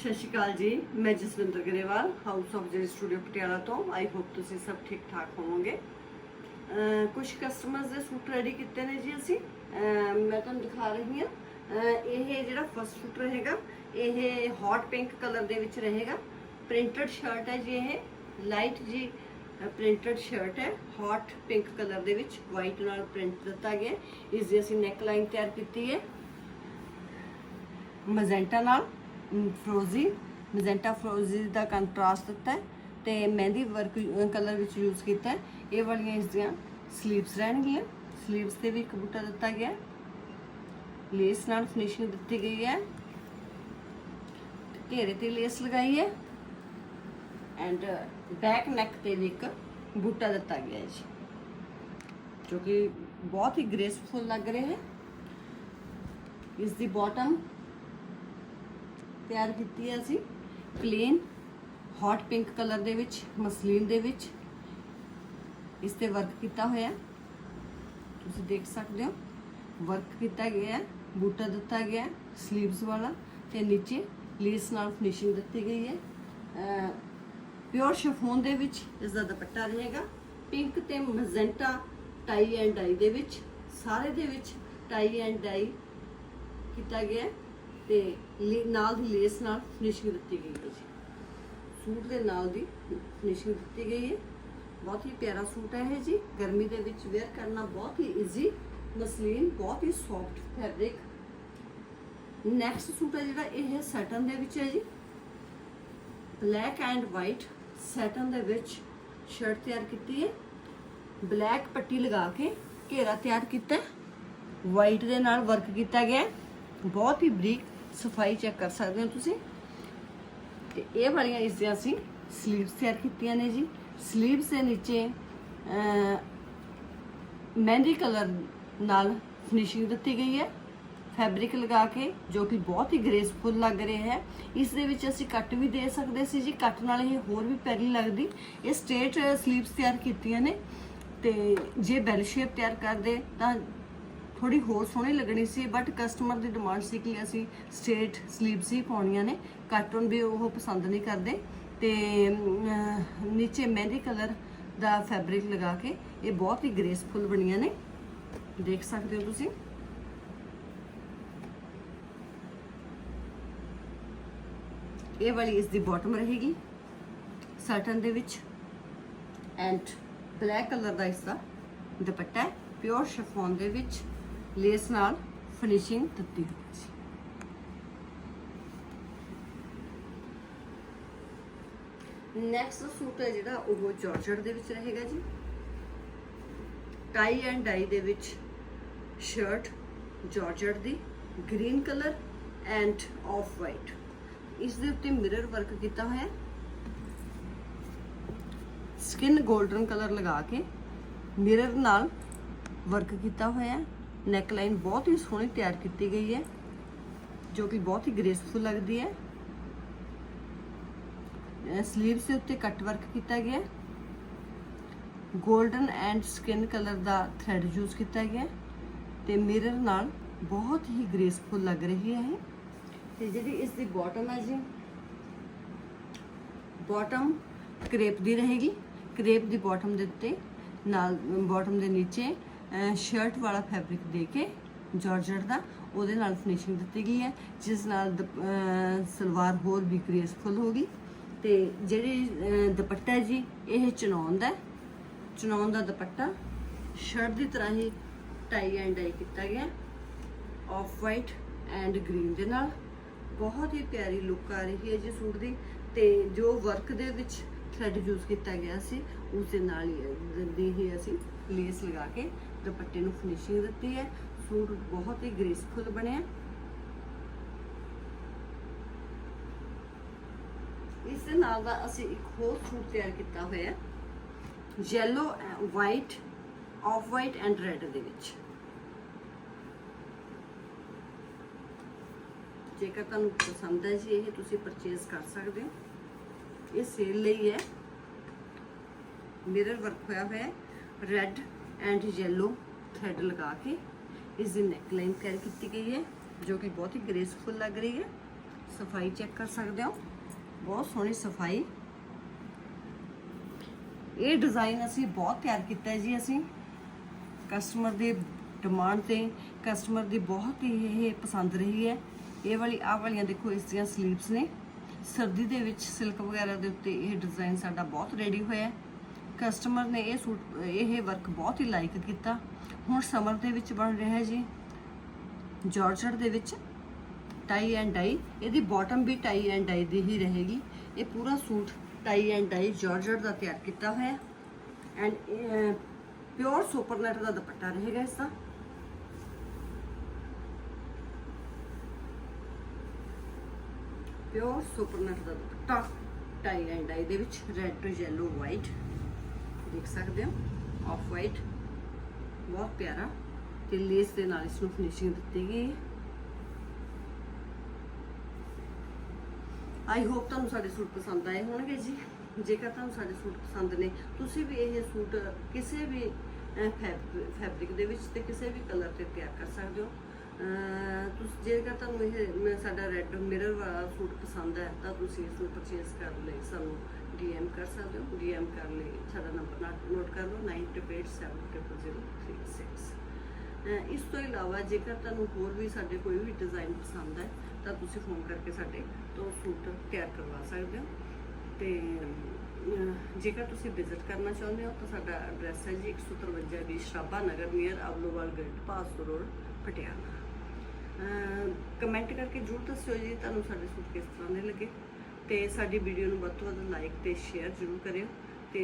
ਸਤਿ ਸ਼੍ਰੀ ਅਕਾਲ ਜੀ, ਮੈਂ Jaswinder Grewal house of Zari studio Patiala ਤੋਂ। ਆਈ ਹੋਪ ਤੁਸੀਂ ਸਭ ਠੀਕ ਠਾਕ ਹੋਵੋਗੇ। ਅਹ ਕੁਝ ਕਸਟਮਰਸ ਦੇ ਸੂਟ ਰੈਡੀ ਕੀਤੇ ਨੇ ਜੀ ਅਸੀਂ। ਮੈਂ ਤੁਹਾਨੂੰ ਦਿਖਾ ਰਹੀ ਹਾਂ। ਇਹ ਜਿਹੜਾ ਫਸਟ ਸੂਟ ਰਹੇਗਾ, ਇਹ ਹੌਟ ਪਿੰਕ ਕਲਰ ਦੇ ਵਿੱਚ ਰਹੇਗਾ। ਪ੍ਰਿੰਟਡ ਸ਼ਰਟ ਹੈ ਜੀ ਇਹ। ਲਾਈਟ ਜੀ ਪ੍ਰਿੰਟਡ ਸ਼ਰਟ ਹੈ। ਹੌਟ ਪਿੰਕ ਕਲਰ ਦੇ ਵਿੱਚ ਵਾਈਟ ਨਾਲ ਪ੍ਰਿੰਟ ਦਿੱਤਾ ਗਿਆ। ਇਸ ਦੀ ਅਸੀਂ ਨੈਕ ਲਾਈਨ ਤਿਆਰ ਕੀਤੀ ਹੈ। ਮਜ਼ੈਂਟਾ ਨਾਲ। ਫਰੋਜ਼ੀ ਮਜ਼ੈਂਟਾ ਫਰੋਜ਼ੀ ਦਾ ਕੰਟਰਾਸਟ ਦਿੱਤਾ ਹੈ ਤੇ ਮਹਿੰਦੀ ਵਰਕ ਕਲਰ ਵਿੱਚ ਯੂਜ਼ ਕੀਤਾ ਹੈ। ਇਹ ਵਾਲੀਆਂ ਇਸ ਦੀਆਂ ਸਲੀਵਸ ਰਹਿਣਗੀਆਂ। ਸਲੀਵਸ ਤੇ ਵੀ ਇੱਕ ਬੂਟਾ ਦਿੱਤਾ ਗਿਆ ਲੇਸ ਨਾਲ ਫਿਨਿਸ਼ਿੰਗ ਦਿੱਤੀ ਗਈ ਹੈ। ਘੇਰੇ ਤੇ ਲੇਸ ਲਗਾਈ ਹੈ। ਐਂਡ ਬੈਕ ਨੈਕ ਤੇ ਵੀ ਇੱਕ ਬੂਟਾ ਦਿੱਤਾ ਗਿਆ ਹੈ ਜੀ। ਜੋ ਕਿ ਬਹੁਤ ਹੀ ਗ੍ਰੇਸਫੁਲ ਲੱਗ ਰਿਹਾ ਹੈ। ਇਸ ਦੀ ਬਾਟਮ ਤਿਆਰ ਕੀਤੀ ਹੈ ਅਸੀਂ। ਪਲੇਨ ਹੌਟ ਪਿੰਕ ਕਲਰ ਦੇ ਵਿੱਚ, ਮਸਲੀਨ ਦੇ ਵਿੱਚ। ਇਸ ਤੇ ਵਰਕ ਕੀਤਾ ਹੋਇਆ। ਤੁਸੀਂ ਦੇਖ ਸਕਦੇ ਹੋ ਵਰਕ ਕੀਤਾ ਗਿਆ ਹੈ, ਬੂਟਾ ਦਿੱਤਾ ਗਿਆ ਹੈ 슬ੀਵਸ ਵਾਲਾ ਤੇ ਨੀਚੇ ਲੇਸ ਨਾਲ ਫਿਨਿਸ਼ਿੰਗ ਦਿੱਤੀ ਗਈ ਹੈ। ਪਿਓਰ ਸ਼ਫੋਨ ਦੇ ਵਿੱਚ ਇਸ ਦਾ ਦੁਪੱਟਾ ਰਹੇਗਾ ਪਿੰਕ ਤੇ ਮਜ਼ੈਂਟਾ ਟਾਈ ਐਂਡ ਡਾਈ ਦੇ ਵਿੱਚ, ਸਾਰੇ ਦੇ ਵਿੱਚ ਟਾਈ ਐਂਡ ਡਾਈ ਕੀਤਾ ਗਿਆ ਹੈ। ਤੇ ਲੇ- ਨਾਲ ਦੀ ਲੇਸ ਨਾਲ ਫਿਨਿਸ਼ਿੰਗ ਦਿੱਤੀ ਗਈ ਹੈ ਜੀ। ਸੂਟ ਦੇ ਨਾਲ ਦੀ ਫਿਨਿਸ਼ਿੰਗ ਦਿੱਤੀ ਗਈ ਹੈ। ਬਹੁਤ ਹੀ ਪਿਆਰਾ ਸੂਟ ਹੈ ਇਹ ਜੀ। ਗਰਮੀ ਦੇ ਵਿੱਚ ਵੇਅਰ ਕਰਨਾ ਬਹੁਤ ਹੀ ਈਜ਼ੀ ਮਸਲੀਨ, ਬਹੁਤ ਹੀ ਸੌਫਟ ਫੈਬਰਿਕ ਨੈਕਸਟ ਸੂਟ ਹੈ ਜਿਹੜਾ, ਇਹ ਸੈਟਨ ਦੇ ਵਿੱਚ ਹੈ ਜੀ। ਬਲੈਕ ਐਂਡ ਵਾਈਟ ਸੈਟਨ ਦੇ ਵਿੱਚ ਸ਼ਰਟ ਤਿਆਰ ਕੀਤੀ ਹੈ। ਬਲੈਕ ਪੱਟੀ ਲਗਾ ਕੇ ਘੇਰਾ ਤਿਆਰ ਕੀਤਾ ਹੈ। ਵਾਈਟ ਦੇ ਨਾਲ ਵਰਕ ਕੀਤਾ ਗਿਆ ਹੈ। ਬਹੁਤ ਹੀ ਬਰੀਕ ਸਫ਼ਾਈ ਚੈੱਕ ਕਰ ਸਕਦੇ ਹੋ ਤੁਸੀਂ? ਤੇ ਇਹ ਵਾਲੀਆਂ ਇਸ ਦੀਆਂ ਅਸੀਂ ਸਲੀਵਸ ਤਿਆਰ ਕੀਤੀਆਂ ਨੇ ਜੀ। ਸਲੀਵਸ ਦੇ ਨੀਚੇ ਮਹਿੰਦੀ ਕਲਰ ਨਾਲ ਫਿਨਿਸ਼ਿੰਗ ਦਿੱਤੀ ਗਈ ਹੈ। ਫੈਬਰਿਕ ਲਗਾ ਕੇ, ਜੋ ਕਿ ਬਹੁਤ ਹੀ ਗ੍ਰੇਸਫੁਲ ਲੱਗ ਰਿਹਾ ਹੈ। ਇਸ ਦੇ ਵਿੱਚ ਅਸੀਂ ਕੱਟ ਵੀ ਦੇ ਸਕਦੇ ਸੀ ਜੀ। ਕੱਟ ਨਾਲ ਇਹ ਹੋਰ ਵੀ ਪੈਰੀ ਲੱਗਦੀ। ਇਹ ਸਟੇਟ ਸਲੀਵਸ ਤਿਆਰ ਕੀਤੀਆਂ ਨੇ। ਤੇ ਜੇ ਬੈਲ ਸ਼ੇਪ ਤਿਆਰ ਕਰਦੇ ਤਾਂ ਥੋੜੀ ਹੋਰ ਸੋਹਣੀ ਲੱਗਣੀ ਸੀ ਬਟ ਕਸਟਮਰ ਦੀ ਡਿਮਾਂਡ ਸੀ ਕਿ ਅਸੀਂ ਸਟ੍ਰੇਟ ਸਲੀਵਸ ਹੀ ਪਾਉਣੀਆਂ ਨੇ। ਕਾਟਨ ਵੀ ਉਹ ਪਸੰਦ ਨਹੀਂ ਕਰਦੇ ਤੇ ਨੀਚੇ ਮਹਿੰਦੀ ਕਲਰ ਦਾ ਫੈਬਰਿਕ ਲਗਾ ਕੇ ਇਹ ਬਹੁਤ ਹੀ ਗ੍ਰੇਸਫੁਲ ਬਣੀਆਂ ਨੇ। ਦੇਖ ਸਕਦੇ ਹੋ ਤੁਸੀਂ। ਇਹ ਵਾਲੀ ਇਸ ਦੀ ਬਾਟਮ ਰਹੇਗੀ ਸਾਟਨ ਦੇ ਵਿੱਚ। ਐਂਡ ਬਲੈਕ ਕਲਰ ਦਾ ਇਸਦਾ ਦੁਪੱਟਾ ਹੈ ਪਿਓਰ ਸ਼ਫੋਨ ਦੇ ਵਿੱਚ। ਲੇਸ ਨਾਲ ਫਿਨਿਸ਼ਿੰਗ ਦਿੱਤੀ ਹੋਈ ਸੀ। ਨੈਕਸਟ ਸੂਟ ਹੈ ਜਿਹੜਾ ਉਹ ਜਾਰਜਟ ਦੇ ਵਿੱਚ ਰਹੇਗਾ ਜੀ। ਟਾਈ ਐਂਡ ਡਾਈ ਦੇ ਵਿੱਚ shirt georgette the green colour and off white ਇਸ ਦੇ ਉੱਤੇ ਮਿਰਰ ਵਰਕ ਕੀਤਾ ਹੋਇਆ ਹੈ। ਸਕਿਨ 골ਡਨ ਕਲਰ ਲਗਾ ਕੇ ਮਿਰਰ ਨਾਲ ਵਰਕ ਕੀਤਾ ਹੋਇਆ ਹੈ। ਨੈਕ ਲਾਈਨ ਬਹੁਤ ਹੀ ਸੋਹਣੀ ਤਿਆਰ ਕੀਤੀ ਗਈ ਹੈ, ਜੋ ਕਿ ਬਹੁਤ ਹੀ ਗ੍ਰੇਸਫੁਲ ਲੱਗਦੀ ਹੈ। ਸਲੀਵਸ ਦੇ ਉੱਤੇ ਕੱਟ ਵਰਕ ਕੀਤਾ ਗਿਆ ਹੈ। 골ਡਨ ਐਂਡ ਸਕਿਨ ਕਲਰ ਦਾ ਥ੍ਰੈਡ ਯੂਜ਼ ਕੀਤਾ ਗਿਆ ਹੈ ਤੇ ਮਿਰਰ ਨਾਲ ਬਹੁਤ ਹੀ ਗ੍ਰੇਸਫੁਲ ਲੱਗ ਰਹੀ ਹੈ ਇਹ। ਤੇ ਜਿਹੜੀ ਇਸ ਦੀ ਬਾਟਮ ਹੈ ਜੀ ਬਾਟਮ ਕ੍ਰੇਪ ਦੀ ਰਹੇਗੀ। ਕ੍ਰੇਪ ਦੀ ਬਾਟਮ ਦੇ ਉੱਤੇ ਨਾਲ ਬਾਟਮ ਦੇ ਨੀਚੇ ਸ਼ਰਟ ਵਾਲਾ ਫੈਬਰਿਕ ਦੇ ਕੇ ਜਾਰਜਟ ਦਾ, ਉਹਦੇ ਨਾਲ ਫਿਨਿਸ਼ਿੰਗ ਦਿੱਤੀ ਗਈ ਹੈ, ਜਿਸ ਨਾਲ ਦੁਪ- ਸਲਵਾਰ ਹੋਰ ਵੀ ਗ੍ਰੇਸਫੁਲ ਹੋਗੀ ਤੇ ਜਿਹੜੀ ਦੁਪੱਟਾ ਜੀ, ਇਹ ਚਨੌਨ ਦਾ ਹੈ। ਚਨੌਨ ਦਾ ਦੁਪੱਟਾ ਸ਼ਰਟ ਦੀ ਤਰ੍ਹਾਂ ਹੀ ਟਾਈ ਐਂਡ ਡਾਈ ਕੀਤਾ ਗਿਆ ਆਫ ਵਾਈਟ ਐਂਡ ਗ੍ਰੀਨ ਦੇ ਨਾਲ। ਬਹੁਤ ਹੀ ਪਿਆਰੀ ਲੁੱਕ ਆ ਰਹੀ ਹੈ ਜੀ ਸੂਟ ਦੀ। ਤੇ ਜੋ ਵਰਕ ਦੇ ਵਿੱਚ ਥ੍ਰੈਡ ਯੂਜ਼ ਕੀਤਾ ਗਿਆ ਸੀ ਉਸ ਦੇ ਨਾਲ ਹੀ ਦੀ ਹੀ ਅਸੀਂ ਲੇਸ ਲਗਾ ਕੇ ਦੁਪੱਟੇ ਨੂੰ ਫਿਨਿਸ਼ਿੰਗ ਦਿੱਤੀ ਹੈ। ਸੂਟ ਬਹੁਤ ਹੀ ਗ੍ਰੇਸਫੁਲ ਬਣਿਆ। ਇਸ ਦੇ ਨਾਲ ਦਾ ਅਸੀਂ ਇੱਕ ਹੋਰ ਸੂਟ ਤਿਆਰ ਕੀਤਾ ਹੋਇਆ ਹੈ। Yellow white off white and red ਦੇ ਵਿੱਚ। ਜੇਕਰ ਤੁਹਾਨੂੰ ਪਸੰਦ ਹੈ ਜੀ, ਇਹ ਤੁਸੀਂ ਪਰਚੇਸ ਕਰ ਸਕਦੇ ਹੋ। ਇਹ ਸੇਲ ਲਈ ਹੈ। ਮਿਰਰ ਵਰਕ ਹੋਇਆ ਹੋਇਆ ਹੈ। ਰੈਡ ਐਂਡ ਯੈਲੋ ਥ੍ਰੈਡ ਲਗਾ ਕੇ ਇਸ ਦੀ ਨੈਕ ਲਾਈਨ ਤਿਆਰ ਕੀਤੀ ਗਈ ਹੈ, ਜੋ ਕਿ ਬਹੁਤ ਹੀ ਗ੍ਰੇਸਫੁਲ ਲੱਗ ਰਹੀ ਹੈ। ਸਫ਼ਾਈ ਚੈੱਕ ਕਰ ਸਕਦੇ ਹੋ। ਬਹੁਤ ਸੋਹਣੀ ਸਫ਼ਾਈ। ਇਹ ਡਿਜ਼ਾਈਨ ਅਸੀਂ ਬਹੁਤ ਤਿਆਰ ਕੀਤਾ ਜੀ ਅਸੀਂ। ਕਸਟਮਰ ਦੇ ਡਿਮਾਂਡ ਤੇ ਕਸਟਮਰ ਦੀ ਬਹੁਤ ਹੀ ਇਹ ਪਸੰਦ ਰਹੀ ਹੈ। ਇਹ ਵਾਲੀ, ਆਹ ਵਾਲੀਆਂ ਦੇਖੋ, ਇਸ ਦੀਆਂ ਸਲੀਵਸ ਨੇ। ਸਰਦੀ ਦੇ ਵਿੱਚ ਸਿਲਕ ਵਗੈਰਾ ਦੇ ਉੱਤੇ ਇਹ ਡਿਜ਼ਾਈਨ ਸਾਡਾ ਬਹੁਤ ਰੈਡੀ ਹੋਇਆ ਹੈ। ਕਸਟਮਰ ਨੇ ਇਹ ਸੂਟ, ਇਹ ਵਰਕ ਬਹੁਤ ਹੀ ਲਾਈਕ ਕੀਤਾ। ਹੁਣ ਸਮਰ ਦੇ ਵਿੱਚ ਬਣ ਰਿਹਾ ਹੈ ਜੀ। ਜਾਰਜਟ ਦੇ ਵਿੱਚ ਟਾਈ ਐਂਡ ਡਾਈ ਇਹਦੀ ਬਾਟਮ ਵੀ ਟਾਈ ਐਂਡ ਡਾਈ ਦੀ ਹੀ ਰਹੇਗੀ। ਇਹ ਪੂਰਾ suit tie and dye georgette ਦਾ ਤਿਆਰ ਕੀਤਾ ਹੋਇਆ। ਐਂਡ ਪਿਓਰ ਸੁਪਰਨੈਟ ਦਾ ਦੁਪੱਟਾ ਰਹੇਗਾ ਇਸ ਦਾ ਪਿਓਰ ਸੁਪਰਨੈਟ ਦਾ ਦੁਪੱਟਾ ਟਾਈ ਐਂਡ ਡਾਈ ਦੇ ਵਿੱਚ ਰੈੱਡ ਯੈਲੋ ਵਾਈਟ ਦੇਖ ਸਕਦੇ ਹੋ। ਆਫ ਵਾਈਟ ਬਹੁਤ ਪਿਆਰਾ। ਤੇ ਲੇਸ ਦੇ ਨਾਲ ਇਸ ਨੂੰ ਫਿਨਿਸ਼ਿੰਗ ਦਿੱਤੀ ਗਈ ਹੈ। ਆਈ ਹੋਪ ਤੁਹਾਨੂੰ ਸਾਡੇ ਸੂਟ ਪਸੰਦ ਆਏ ਹੋਣਗੇ ਜੀ। ਜੇਕਰ ਤੁਹਾਨੂੰ ਸਾਡੇ ਸੂਟ ਪਸੰਦ ਨੇ, ਤੁਸੀਂ ਵੀ ਇਹ ਸੂਟ ਕਿਸੇ ਵੀ ਫੈਬਰਿਕ ਦੇ ਵਿੱਚ ਤੇ ਕਿਸੇ ਵੀ ਕਲਰ ਤੇ ਤਿਆਰ ਕਰ ਸਕਦੇ ਹੋ। ਤੁਸੀਂ ਜੇਕਰ ਤੁਹਾਨੂੰ ਇਹ ਮੈਂ ਸਾਡਾ ਰੈੱਡ ਮਿਰਰ ਵਾਲਾ ਸੂਟ ਪਸੰਦ ਹੈ, ਤਾਂ ਤੁਸੀਂ ਇਸ ਨੂੰ ਪਰਚੇਸ ਕਰਨ ਲਈ, ਸਾਨੂੰ ਡੀਐਮ ਕਰ ਸਕਦੇ ਹੋ। ਡੀਐਮ ਕਰਨ ਲਈ, ਸਾਡਾ ਨੰਬਰ ਨੋਟ ਕਰ ਲਓ 9887000336 ਅਹ ਇਸ ਤੋਂ ਇਲਾਵਾ ਜੇਕਰ ਤੁਹਾਨੂੰ ਹੋਰ ਵੀ ਸਾਡੇ ਕੋਈ ਵੀ ਡਿਜ਼ਾਈਨ ਪਸੰਦ ਹੈ, ਤਾਂ ਤੁਸੀਂ ਫੋਨ ਕਰਕੇ ਸਾਡੇ ਤੋਂ ਸੂਟ ਤਿਆਰ ਕਰਵਾ ਸਕਦੇ ਹੋ। ਤੇ ਜੇਕਰ ਤੁਸੀਂ ਵਿਜ਼ਿਟ ਕਰਨਾ ਚਾਹੁੰਦੇ ਹੋ, ਤਾਂ ਸਾਡਾ ਐਡਰੈਸ ਹੈ ਜੀ 153 V Sharaba Nagar near Ablowal gate passport road, Patiala. Comment ਕਰਕੇ ਜਰੂਰ ਦੱਸਿਓ ਜੀ, ਤੁਹਾਨੂੰ ਸਾਡੇ ਸੂਟ ਕਿਸ ਤਰ੍ਹਾਂ ਦੇ ਲੱਗੇ। ਤੇ ਸਾਡੀ ਵੀਡੀਓ ਨੂੰ ਵੱਧ ਤੋਂ ਵੱਧ ਲਾਈਕ ਤੇ ਸ਼ੇਅਰ ਜਰੂਰ ਕਰਿਓ। ਤੇ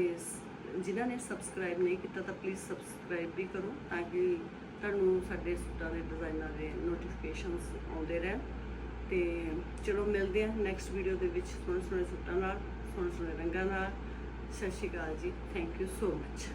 ਜਿਨ੍ਹਾਂ ਨੇ ਸਬਸਕ੍ਰਾਈਬ ਨਹੀਂ ਕੀਤਾ ਤਾਂ ਪਲੀਜ਼ ਸਬਸਕ੍ਰਾਈਬ ਵੀ ਕਰੋ, ਤਾਂ ਕਿ ਤੁਹਾਨੂੰ ਸਾਡੇ ਸੂਟਾਂ ਦੇ ਡਿਜ਼ਾਈਨਾਂ ਦੇ ਨੋਟੀਫਿਕੇਸ਼ਨਸ ਆਉਂਦੇ ਰਹਿਣ। ਤੇ ਚਲੋ ਮਿਲਦੇ ਹਾਂ ਨੈਕਸਟ ਵੀਡੀਓ ਦੇ ਵਿੱਚ ਸੋਹਣੇ ਸੋਹਣੇ ਸੂਟਾਂ ਨਾਲ ਸੋਹਣੇ ਸੋਹਣੇ ਰੰਗਾਂ ਨਾਲ। ਸਤਿ ਸ਼੍ਰੀ ਅਕਾਲ ਜੀ ਥੈਂਕ ਯੂ ਸੋ ਮਚ